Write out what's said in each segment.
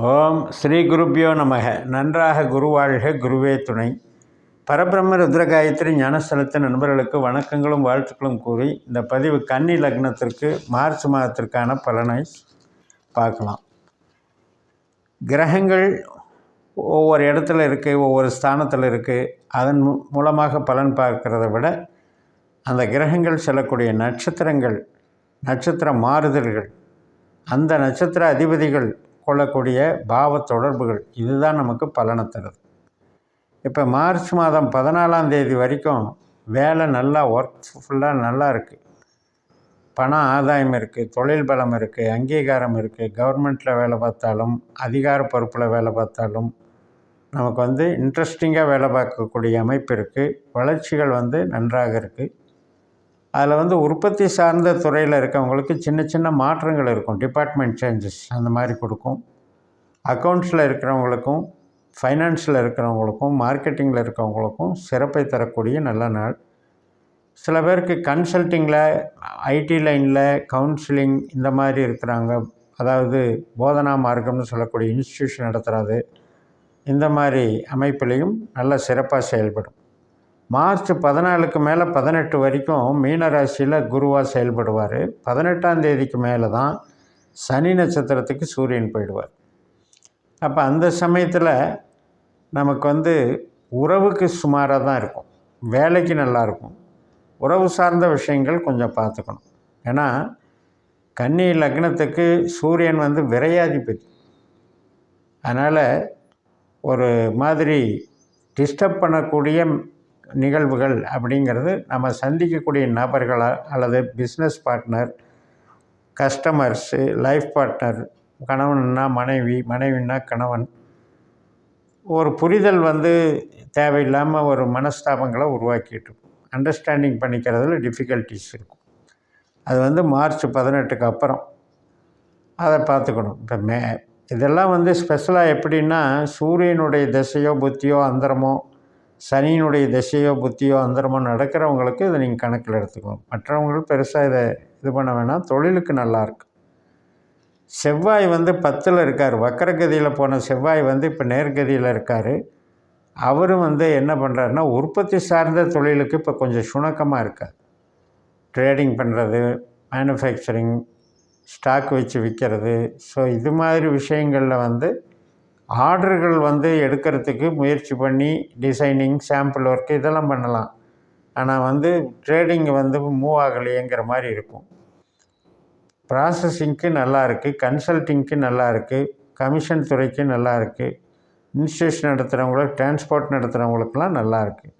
ஓம் ஸ்ரீ குருப்பியோ நமக. நன்றாக குருவாழ்க குருவே துணை. பரபிரம்ம ருத்ரகாயத்ரி ஞானஸ்தலத்தின் நண்பர்களுக்கு வணக்கங்களும் வாழ்த்துக்களும் கூறி இந்த பதிவு கன்னி லக்னத்திற்கு மார்ச் மாதத்திற்கான பலனை பார்க்கலாம். கிரகங்கள் ஒவ்வொரு இடத்துல இருக்குது ஒவ்வொரு ஸ்தானத்தில் இருக்குது அதன் மூ- மூலமாக பலன் பார்க்கிறத விட அந்த கிரகங்கள் செல்லக்கூடிய நட்சத்திரங்கள் நட்சத்திர மாறுதல்கள் அந்த நட்சத்திர அதிபதிகள் கொள்ளக்கூடிய பாவ தொடர்புகள். இதுதான் நமக்கு பலனை தருது. இப்போ மார்ச் மாதம் பதினாலாம் தேதி வரைக்கும் வேலை நல்லா ஒர்க் ஃபுல்லாக நல்லா இருக்குது பண ஆதாயம் இருக்குது தொழில் பலம் இருக்குது அங்கீகாரம் இருக்குது கவர்மெண்ட்டில் வேலை பார்த்தாலும் அதிகார பொறுப்பில் வேலை பார்த்தாலும் நமக்கு வந்து இன்ட்ரெஸ்டிங்காக வேலை பார்க்கக்கூடிய அமைப்பு இருக்குது வளர்ச்சிகள் வந்து நன்றாக இருக்குது அதில் வந்து உற்பத்தி சார்ந்த துறையில் இருக்கவங்களுக்கு சின்ன சின்ன மாற்றங்கள் இருக்கும். டிபார்ட்மெண்ட் சேஞ்சஸ் அந்த மாதிரி கொடுக்கும். அக்கௌண்ட்ஸில் இருக்கிறவங்களுக்கும் ஃபைனான்ஸில் இருக்கிறவங்களுக்கும் மார்க்கெட்டிங்கில் இருக்கிறவங்களுக்கும் சிறப்பை தரக்கூடிய நல்ல நாள். சில பேருக்கு கன்சல்ட்டிங்கில் ஐடி லைனில் கவுன்சிலிங் இந்த மாதிரி இருக்கிறாங்க. அதாவது போதனா மார்க்கம்னு சொல்லக்கூடிய இன்ஸ்டியூஷன் நடத்துகிறது இந்த மாதிரி அமைப்புலேயும் நல்ல சிறப்பாக செயல்படும். மார்ச் பதினாலுக்கு மேலே பதினெட்டு வரைக்கும் மீனராசியில் குருவாக செயல்படுவார். பதினெட்டாம் தேதிக்கு மேலே தான் சனி நட்சத்திரத்துக்கு சூரியன் போயிடுவார். அப்போ அந்த சமயத்தில் நமக்கு வந்து உறவுக்கு சுமாராக தான் இருக்கும். வேலைக்கு நல்லாயிருக்கும் உறவு சார்ந்த விஷயங்கள் கொஞ்சம் பார்த்துக்கணும். ஏன்னா கன்னி லக்னத்துக்கு சூரியன் வந்து விரையாதிபதி. அதனால் ஒரு மாதிரி டிஸ்டர்ப் பண்ணக்கூடிய நிகழ்வுகள் அப்படிங்கிறது நம்ம சந்திக்கக்கூடிய நபர்களாக அல்லது business partner customers life partner கணவன்னா மனைவி மனைவின்னா கணவன். ஒரு புரிதல் வந்து தேவையில்லாமல் ஒரு மனஸ்தாபங்களை உருவாக்கிட்டு இருக்கும். அண்டர்ஸ்டாண்டிங் பண்ணிக்கிறதுல டிஃபிகல்ட்டிஸ் இருக்கும். அது வந்து மார்ச் பதினெட்டுக்கு அப்புறம் அதை பார்த்துக்கணும். இப்போ மே இதெல்லாம் வந்து ஸ்பெஷலாக எப்படின்னா சூரியனுடைய திசையோ புத்தியோ அந்தரமோ சனியினுடைய திசையோ புத்தியோ அந்தரமோ நடக்கிறவங்களுக்கு இதை நீங்கள் கணக்கில் எடுத்துக்கணும். மற்றவங்களும் பெருசாக இதை இது பண்ண வேணாம். தொழிலுக்கு நல்லா செவ்வாய் வந்து பத்தில் இருக்கார். வக்கரகதியில் போன செவ்வாய் வந்து இப்போ நேர்கதியில் இருக்கார். அவரும் வந்து என்ன பண்ணுறாருன்னா உற்பத்தி சார்ந்த தொழிலுக்கு இப்போ கொஞ்சம் சுணக்கமாக இருக்கார். ட்ரேடிங் பண்ணுறது மேனுஃபேக்சரிங் ஸ்டாக் வச்சு விற்கிறது ஸோ இது மாதிரி விஷயங்களில் வந்து ஆர்டர்கள் வந்து எடுக்கிறதுக்கு முயற்சி பண்ணி டிசைனிங் சாம்பிள் ஒர்க் இதெல்லாம் பண்ணலாம். ஆனால் வந்து ட்ரேடிங் வந்து மூவ் ஆகலையேங்கிற மாதிரி இருக்கும். ப்ராசஸிங்க்கு நல்லா இருக்குது கன்சல்ட்டிங்க்கு நல்லா இருக்குது கமிஷன் துறைக்கு நல்லா இருக்குது இன்ஸ்டியூஷன் நடத்துகிறவங்களுக்கு டிரான்ஸ்போர்ட் நடத்துகிறவங்களுக்குலாம் நல்லா இருக்குது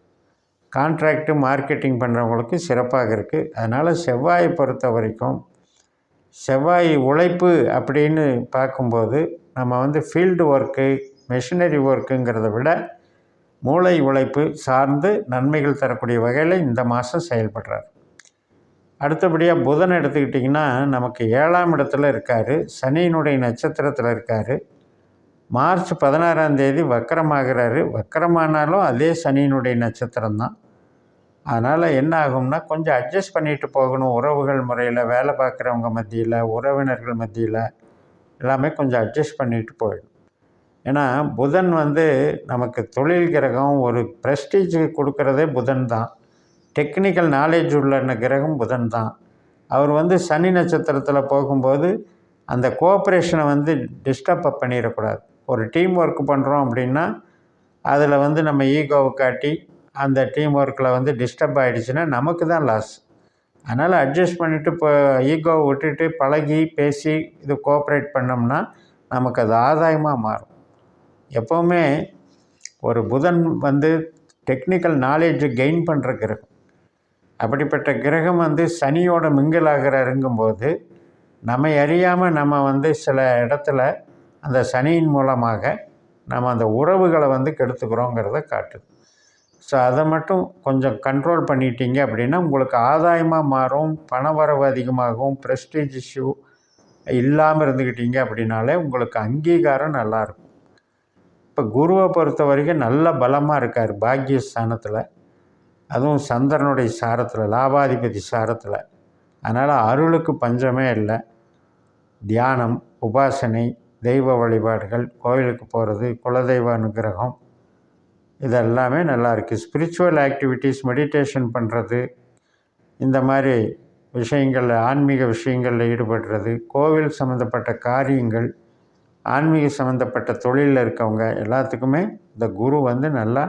கான்ட்ராக்டு மார்க்கெட்டிங் பண்ணுறவங்களுக்கு சிறப்பாக இருக்குது அதனால் செவ்வாயை பொறுத்த வரைக்கும் செவ்வாய் உழைப்பு அப்படின்னு பார்க்கும்போது நம்ம வந்து ஃபீல்டு ஒர்க்கு மெஷினரி ஒர்க்குங்கிறத விட மூளை உழைப்பு சார்ந்து நன்மைகள் தரக்கூடிய வகையில் இந்த மாதம் செயல்படுறார். அடுத்தபடியாக புதன் எடுத்துக்கிட்டிங்கன்னா நமக்கு ஏழாம் இடத்துல இருக்கார். சனியினுடைய நட்சத்திரத்தில் இருக்கார். மார்ச் பதினாறாம் தேதி வக்கரமாகிறாரு. வக்கரமானாலும் அதே சனியினுடைய நட்சத்திரம் தான் அதனால் என்ன ஆகும்னா கொஞ்சம் அட்ஜஸ்ட் பண்ணிட்டு போகணும். உறவுகள் முறையில் வேலை பார்க்குறவங்க மத்தியில் உறவினர்கள் மத்தியில். எல்லாமே கொஞ்சம் அட்ஜஸ்ட் பண்ணிட்டு போயிடும். ஏன்னா புதன் வந்து நமக்கு தொழில் கிரகம் ஒரு ப்ரெஸ்டீஜுக்கு கொடுக்குறதே புதன் தான். டெக்னிக்கல் நாலேஜ் உள்ள கிரகம் புதன் தான். அவர் வந்து சனி நட்சத்திரத்தில் போகும்போது அந்த கோஆப்ரேஷனை வந்து டிஸ்டர்ப் பண்ணிடக்கூடாது. ஒரு டீம் ஒர்க் பண்ணுறோம் அப்படின்னா அதில் வந்து நம்ம ஈகோவை காட்டி அந்த டீம் ஒர்க்கில் வந்து டிஸ்டர்ப் ஆகிடுச்சுன்னா நமக்கு தான் லாஸ் அதனால் அட்ஜஸ்ட் பண்ணிவிட்டு இப்போ ஈகோவை விட்டுட்டு பழகி பேசி இது கோஆப்ரேட் பண்ணோம்னா நமக்கு அது ஆதாயமாக மாறும். எப்போவுமே ஒரு புதன் வந்து டெக்னிக்கல் நாலேஜை கெயின் பண்ணுற கிரகம். அப்படிப்பட்ட கிரகம் வந்து சனியோட மிங்கிள் ஆகிறாருங்கும்போது நம்ம அறியாமல் நம்ம வந்து சில இடத்துல அந்த சனியின் மூலமாக நம்ம அந்த உறவுகளை வந்து கெடுத்துக்கிறோங்கிறத காட்டுது. ஸோ அதை மட்டும் கொஞ்சம் கண்ட்ரோல் பண்ணிட்டீங்க அப்படின்னா உங்களுக்கு ஆதாயமாக மாறும் பண வரவு அதிகமாகும் ப்ரெஸ்டீஜ் இஷ்யூ இல்லாமல் இருந்துக்கிட்டீங்க அப்படின்னாலே உங்களுக்கு அங்கீகாரம் நல்லாயிருக்கும் இப்போ குருவை பொறுத்த வரைக்கும் நல்ல பலமாக இருக்கார் பாக்கியஸ்தானத்தில் அதுவும் சந்திரனுடைய சாரத்தில் லாபாதிபதி சாரத்தில். அதனால் அருளுக்கு பஞ்சமே இல்லை. தியானம் உபாசனை தெய்வ வழிபாடுகள் கோயிலுக்கு போகிறது குலதெய்வ அனுகிரகம் இதெல்லாமே நல்லாயிருக்கு. ஸ்பிரிச்சுவல் ஆக்டிவிட்டீஸ் மெடிடேஷன் பண்ணுறது இந்த மாதிரி விஷயங்களில் ஆன்மீக விஷயங்களில் ஈடுபடுறது கோவில் சம்மந்தப்பட்ட காரியங்கள் ஆன்மீக சம்மந்தப்பட்ட தொழிலில் இருக்கவங்க எல்லாத்துக்குமே இந்த குரு வந்து நல்லா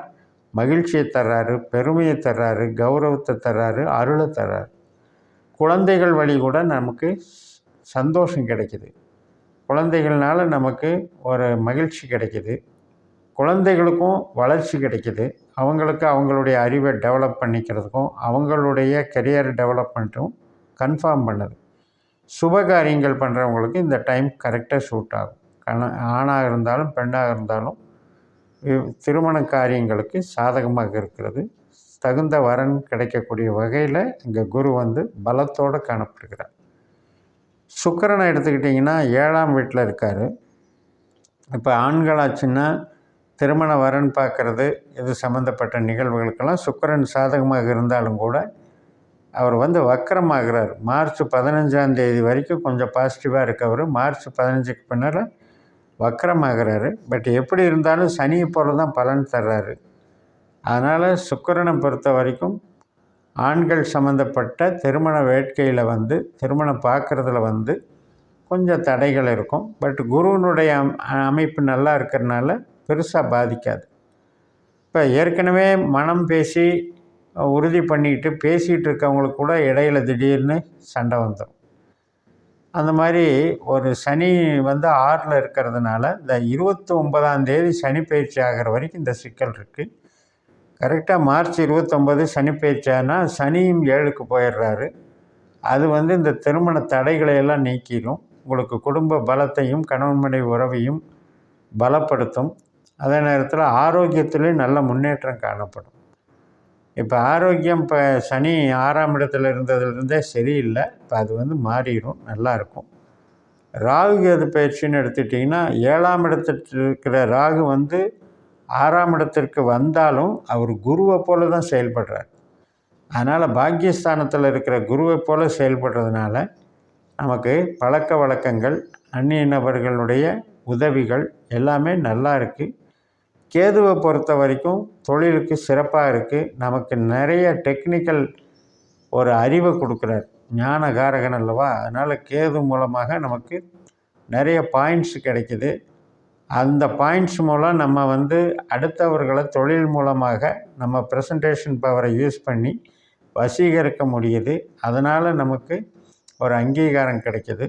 மகிழ்ச்சியை தர்றாரு பெருமையை தர்றாரு கௌரவத்தை தர்றாரு அருளை தர்றாரு. குழந்தைகள் வழி கூட நமக்கு சந்தோஷம் கிடைக்கிது. குழந்தைகள்னால நமக்கு ஒரு மகிழ்ச்சி கிடைக்கிது. குழந்தைகளுக்கும் வளர்ச்சி கிடைக்குது. அவங்களுக்கு அவங்களுடைய அறிவை டெவலப் பண்ணிக்கிறதுக்கும் அவங்களுடைய கெரியர் டெவலப்மெண்ட்டும் கன்ஃபார்ம் பண்ணுது. சுப காரியங்கள் பண்ணுறவங்களுக்கு இந்த டைம் கரெக்டாக சூட் ஆகும். கண ஆணாக இருந்தாலும் பெண்ணாக இருந்தாலும் திருமண காரியங்களுக்கு சாதகமாக இருக்கிறது. தகுந்த வரன் கிடைக்கக்கூடிய வகையில் இங்கே குரு வந்து பலத்தோடு காணப்படுகிறார். சுக்கரனை எடுத்துக்கிட்டிங்கன்னா ஏழாம் வீட்டில் இருக்கார். இப்போ ஆண்களாச்சுன்னா திருமண வரன் பார்க்குறது இது சம்மந்தப்பட்ட நிகழ்வுகளுக்கெல்லாம் சுக்கரன் சாதகமாக இருந்தாலும் கூட அவர் வந்து வக்கரமாகிறார். மார்ச் பதினஞ்சாம் தேதி வரைக்கும் கொஞ்சம் பாசிட்டிவாக இருக்கவர். மார்ச் பதினஞ்சுக்கு பின்னால் வக்கரமாகிறாரு. பட் எப்படி இருந்தாலும் சனியை போல தான் பலன் தர்றாரு. அதனால் சுக்கரனை பொறுத்த வரைக்கும் ஆண்கள் சம்மந்தப்பட்ட திருமண வேட்கையில் வந்து திருமணம் பார்க்குறதுல வந்து கொஞ்சம் தடைகள் இருக்கும். பட் குருவனுடைய அமைப்பு நல்லா இருக்கிறனால பெருசாக பாதிக்காது. இப்போ ஏற்கனவே மனம் பேசி உறுதி பண்ணிக்கிட்டு பேசிகிட்டு இருக்கவங்களுக்கு கூட இடையில திடீர்னு சண்டை வந்துடும் அந்த மாதிரி ஒரு சனி வந்து ஆறில் இருக்கிறதுனால இந்த இருபத்தி ஒன்பதாம் தேதி சனி பயிற்சி ஆகிற வரைக்கும் இந்த சிக்கல் இருக்குது கரெக்டாக மார்ச் இருபத்தொம்பது சனி பயிற்சி ஆனால் சனியும் ஏழுக்கு போயிடுறாரு. அது வந்து இந்த திருமண தடைகளை எல்லாம் நீக்கிடும் உங்களுக்கு குடும்ப பலத்தையும் கணவன் மனைவி உறவையும் பலப்படுத்தும். அதே நேரத்தில் ஆரோக்கியத்துலேயும் நல்ல முன்னேற்றம் காணப்படும். இப்போ ஆரோக்கியம் இப்போ சனி ஆறாம் இடத்துல இருந்ததுலேருந்தே சரியில்லை. இப்போ அது வந்து மாறிடும் நல்லாயிருக்கும் ராகு கேது பயிற்சின்னு எடுத்துட்டிங்கன்னா ஏழாம் இடத்துல இருக்கிற ராகு வந்து ஆறாம் இடத்திற்கு வந்தாலும் அவர் குருவை போல தான் செயல்படுறார். அதனால் பாக்கியஸ்தானத்தில் இருக்கிற குருவை போல செயல்படுறதுனால நமக்கு பழக்க வழக்கங்கள் அந்நிய நபர்களுடைய உதவிகள் எல்லாமே நல்லா இருக்குது கேதுவை பொறுத்த வரைக்கும் தொழிலுக்கு சிறப்பாக இருக்குது நமக்கு நிறைய டெக்னிக்கல் ஒரு அறிவை கொடுக்குறார். ஞானகாரகன் அல்லவா? அதனால் கேது மூலமாக நமக்கு நிறைய பாயிண்ட்ஸ் கிடைக்கிது. அந்த பாயிண்ட்ஸ் மூலம் நம்ம வந்து அடுத்தவர்களை தொழில் மூலமாக நம்ம ப்ரெசன்டேஷன் பவரை யூஸ் பண்ணி வசீகரிக்க முடியுது. அதனால் நமக்கு ஒரு அங்கீகாரம் கிடைக்கிது.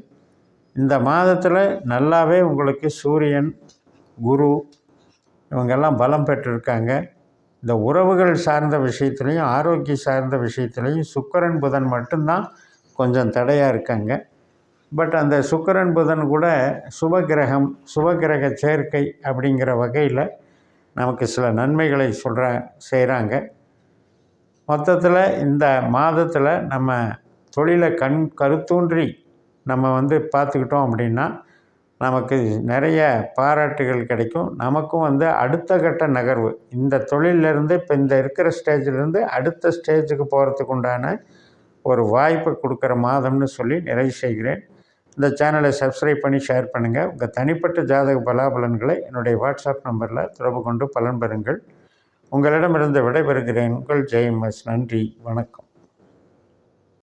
இந்த மாதத்தில் நல்லாவே உங்களுக்கு சூரியன் குரு இவங்கெல்லாம் பலம் பெற்றிருக்காங்க. இந்த உறவுகள் சார்ந்த விஷயத்துலையும் ஆரோக்கியம் சார்ந்த விஷயத்துலையும் சுக்கரன் புதன் மட்டும்தான் கொஞ்சம் தடையாக இருக்காங்க. பட் அந்த சுக்கரன் புதன் கூட சுபகிரகம் சுபகிரக சேர்க்கை அப்படிங்கிற வகையில் நமக்கு சில நன்மைகளை சொல்கிற செய்கிறாங்க மொத்தத்தில் இந்த மாதத்தில் நம்ம தொழிலை கண் கருத்தூன்றி நம்ம வந்து பார்த்துக்கிட்டோம் அப்படின்னா நமக்கு நிறைய பாராட்டுகள் கிடைக்கும். நமக்கும் வந்து அடுத்த கட்ட நகர்வு. இந்த தொழிலிருந்து இப்போ இந்த இருக்கிற ஸ்டேஜிலேருந்து அடுத்த ஸ்டேஜுக்கு போகிறதுக்கு உண்டான ஒரு வாய்ப்பு கொடுக்குற மாதம்னு சொல்லி நிறைவு செய்கிறேன். இந்த சேனலை சப்ஸ்கிரைப் பண்ணி ஷேர் பண்ணுங்கள் உங்கள் தனிப்பட்ட ஜாதக பலாபலன்களை என்னுடைய வாட்ஸ்அப் நம்பரில் தொடர்பு கொண்டு பலன் பெறுங்கள். உங்களிடமிருந்து விடைபெறுகிறேன். உங்கள் ஜெயமஸ் நன்றி. வணக்கம்.